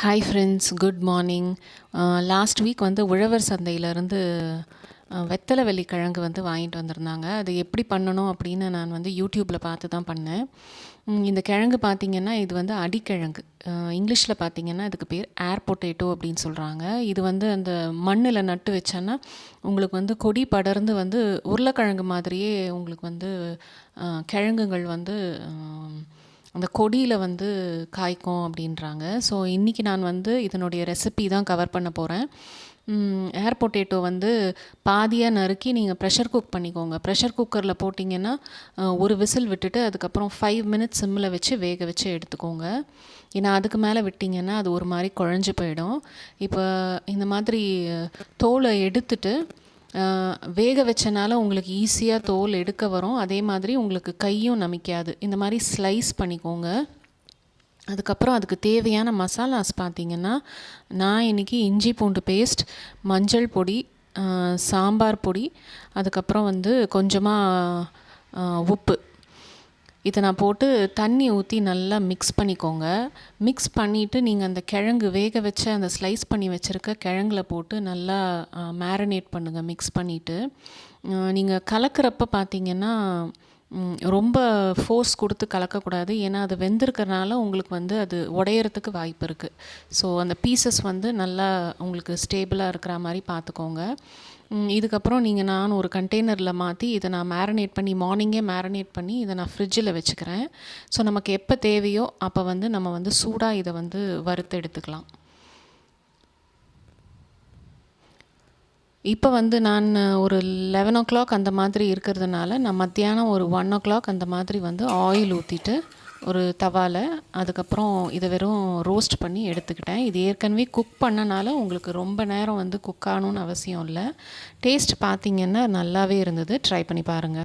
Hi friends good morning last week வந்து உழவர் சந்தையிலேருந்து uh, வெத்தலை வெள்ளிக்கிழங்கு வந்து வாங்கிட்டு வந்திருந்தாங்க. அது எப்படி பண்ணணும் அப்படின்னு நான் வந்து யூடியூப்பில் பார்த்து தான் பண்ணேன். இந்த கிழங்கு பார்த்திங்கன்னா இது வந்து அடிக்கிழங்கு. இங்கிலீஷில் பார்த்திங்கன்னா இதுக்கு பேர் ஏர் பொட்டேட்டோ அப்படின்னு சொல்கிறாங்க இது வந்து அந்த மண்ணில் நட்டு வச்சோன்னா உங்களுக்கு வந்து கொடி படர்ந்து வந்து உருளைக்கிழங்கு மாதிரியே உங்களுக்கு வந்து கிழங்குகள் வந்து அந்த கொடியில் வந்து காய்க்கும் அப்படின்றாங்க. ஸோ இன்றைக்கி நான் வந்து இதனுடைய ரெசிபி தான் கவர் பண்ண போகிறேன் ஏர் பொட்டேட்டோ வந்து பாதியாக நறுக்கி நீங்கள் ப்ரெஷர் குக் பண்ணிக்கோங்க. ப்ரெஷர் குக்கரில் போட்டிங்கன்னா ஒரு விசில் விட்டுட்டு அதுக்கப்புறம் ஃபைவ் மினிட்ஸ் சிம்மில் வச்சு வேக வச்சு எடுத்துக்கோங்க. ஏன்னா அதுக்கு மேலே விட்டிங்கன்னா அது ஒரு மாதிரி குழஞ்சு போயிடும். இப்போ இந்த மாதிரி தோலை எடுத்துட்டு வேக வச்சனால உங்களுக்கு ஈஸியாக தோல் எடுக்க வரும். அதே மாதிரி உங்களுக்கு கையும் நமிக்காது. இந்த மாதிரி ஸ்லைஸ் பண்ணிக்கோங்க. அதுக்கப்புறம் அதுக்கு தேவையான மசாலாஸ் பார்த்தீங்கன்னா நான் இன்றைக்கி இஞ்சி பூண்டு பேஸ்ட் மஞ்சள் பொடி சாம்பார் பொடி அதுக்கப்புறம் வந்து கொஞ்சமாக உப்பு. இதை நான் போட்டு தண்ணி ஊற்றி நல்லா மிக்ஸ் பண்ணிக்கோங்க. மிக்ஸ் பண்ணிவிட்டு நீங்கள் அந்த கிழங்கு வேக வச்ச அந்த ஸ்லைஸ் பண்ணி வச்சுருக்க கிழங்குல போட்டு நல்லா மேரினேட் பண்ணுங்கள் மிக்ஸ் பண்ணிவிட்டு நீங்கள் கலக்கிறப்ப பார்த்தீங்கன்னா ரொம்ப ஃபோர்ஸ் கொடுத்து கலக்கக்கூடாது. ஏன்னா அது வெந்திருக்கிறனால உங்களுக்கு வந்து அது உடையறதுக்கு வாய்ப்பு இருக்குது ஸோ அந்த பீசஸ் வந்து நல்லா உங்களுக்கு ஸ்டேபிளாக இருக்கிற மாதிரி பார்த்துக்கோங்க இதுக்கப்புறம் நீங்கள் நான் ஒரு கண்டெய்னரில் மாற்றி இதை நான் மேரினேட் பண்ணி மார்னிங்கே மேரினேட் பண்ணி இதை நான் ஃப்ரிட்ஜில் வச்சுக்கிறேன். ஸோ நமக்கு எப்போ தேவையோ அப்போ வந்து நம்ம வந்து சூடாக இதை வந்து வறுத்து எடுத்துக்கலாம். இப்போ வந்து நான் ஒரு லெவன் ஓ கிளாக் அந்த மாதிரி இருக்கிறதுனால நான் மத்தியானம் ஒரு ஒன் ஓ கிளாக் அந்த மாதிரி வந்து ஆயில் ஊற்றிட்டு ஒரு தவால அதுக்கப்புறம் இதை வெறும் ரோஸ்ட் பண்ணி எடுத்துக்கிட்டேன். இது ஏற்கனவே குக் பண்ணனால உங்களுக்கு ரொம்ப நேரம் வந்து குக் ஆகணும்னு அவசியம் இல்லை. டேஸ்ட் பார்த்தீங்கன்னா நல்லாவே இருந்தது. ட்ரை பண்ணி பாருங்கள்